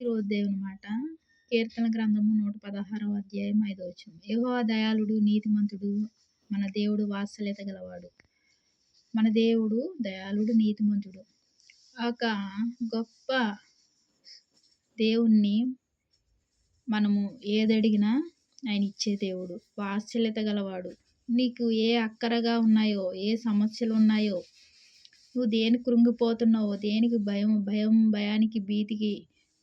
ఈరోజు దేవుని మాట కీర్తన గ్రంథము నూట పదహారవ అధ్యాయం ఐదో వచ్చిన యహో దయాళుడు నీతిమంతుడు మన దేవుడు వాత్సల్యత గలవాడు. మన దేవుడు దయాళుడు నీతిమంతుడు. ఒక గొప్ప దేవుణ్ణి మనము ఏదడిగినా ఆయన ఇచ్చే దేవుడు వాత్సల్యత గలవాడు. నీకు ఏ అక్కరగా ఉన్నాయో ఏ సమస్యలు ఉన్నాయో నువ్వు దేనికి కృంగిపోతున్నావో దేనికి భయం భయం భయానికి భీతికి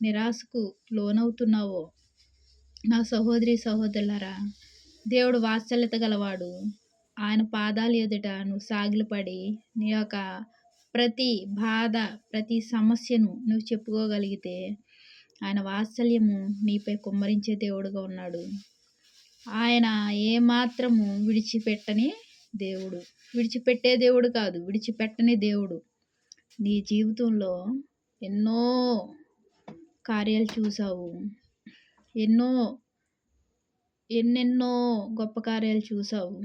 నిరాశకు లోనవుతున్నావో? నా సహోదరి సహోదరులరా దేవుడు వాత్సల్యత గలవాడు. ఆయన పాదాలు ఎదుట నువ్వు సాగిలపడి నీ యొక్క ప్రతి బాధ ప్రతి సమస్యను నువ్వు చెప్పుకోగలిగితే ఆయన వాత్సల్యము నీపై కుమ్మరించే దేవుడుగా ఉన్నాడు. ఆయన ఏమాత్రము విడిచిపెట్టని దేవుడు. విడిచిపెట్టే దేవుడు కాదు విడిచిపెట్టని దేవుడు. నీ జీవితంలో ఎన్నో కార్యాలు చూసావు? ఎన్నో ఎన్నెన్నో గొప్ప కార్యాలు చూసావు?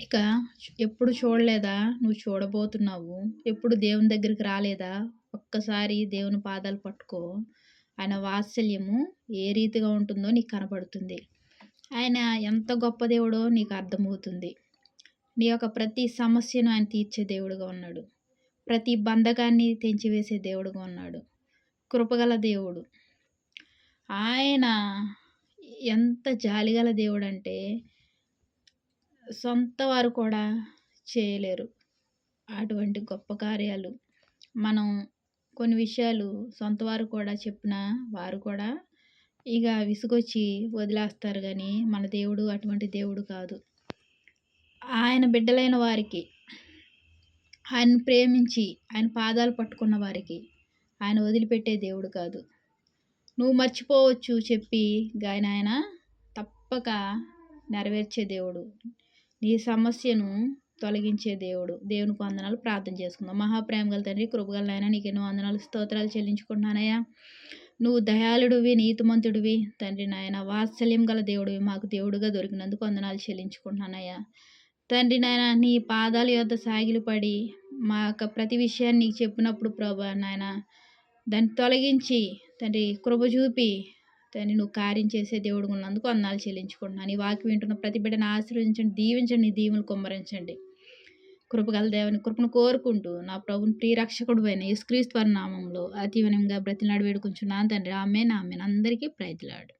ఇక ఎప్పుడు చూడలేదా? నువ్వు చూడబోతున్నావు. ఎప్పుడు దేవుని దగ్గరికి రాలేదా? ఒక్కసారి దేవుని పాదాలు పట్టుకో. ఆయన వాత్సల్యము ఏ రీతిగా ఉంటుందో నీకు కనపడుతుంది ఆయన ఎంత గొప్ప దేవుడో నీకు అర్థమవుతుంది. నీ యొక్క ప్రతి సమస్యను ఆయన తీర్చే దేవుడుగా ఉన్నాడు. ప్రతి బంధకాన్ని తెంచివేసే దేవుడుగా ఉన్నాడు. కృపగల దేవుడు. ఆయన ఎంత జాలిగల దేవుడు అంటే సొంత వారు కూడా చేయలేరు. అటువంటి గొప్ప కార్యాలు. మనం కొన్ని విషయాలు సొంత వారు కూడా చెప్పిన వారు కూడా ఇక విసుగొచ్చి వదిలేస్తారు కానీ మన దేవుడు అటువంటి దేవుడు కాదు. ఆయన బిడ్డలైన వారికి ఆయన ప్రేమించి ఆయన పాదాలు పట్టుకున్న వారికి ఆయన వదిలిపెట్టే దేవుడు కాదు. నువ్వు మర్చిపోవచ్చు చెప్పి గాయన ఆయన తప్పక నెరవేర్చే దేవుడు. నీ సమస్యను తొలగించే దేవుడు. దేవునికి వందనాలు ప్రార్థన చేసుకుందాం. మహాప్రేమ గల తండ్రి కృపగల ఆయన నీకు ఎన్నో వందనాలు స్తోత్రాలు చెల్లించుకుంటున్నానయ్యా. నువ్వు దయాళుడివి నీతిమంతుడివి తండ్రి నాయన. వాత్సల్యం గల దేవుడివి మాకు దేవుడుగా దొరికినందుకు వందనాలు చెల్లించుకుంటున్నానయ్యా. తండ్రి నాయన నీ పాదాల యొద్ద సాగిలు పడి మా యొక్క ప్రతి విషయాన్ని నీకు చెప్పినప్పుడు ప్రభా నాయన దాన్ని తొలగించి తండ్రి కృప చూపి తండ్రి నువ్వు కార్యం చేసే దేవుడు ఉన్నందుకు అన్నాలు చెల్లించుకుంటున్నాను. ఈ వాకి వింటున్న ప్రతి బిడ్డను ఆశీర్వదించండి దీవించండి దీవులు కుమ్మరించండి. కృపగల దేవుని కృపను కోరుకుంటూ నా ప్రభుని ప్రియరక్షకుడు అయిన యేసుక్రీస్తు నామంలో అతి బ్రతిలాడు వేడుకుంటున్నాను తండ్రి. ఆమె నా అందరికీ ప్రయత్లాడు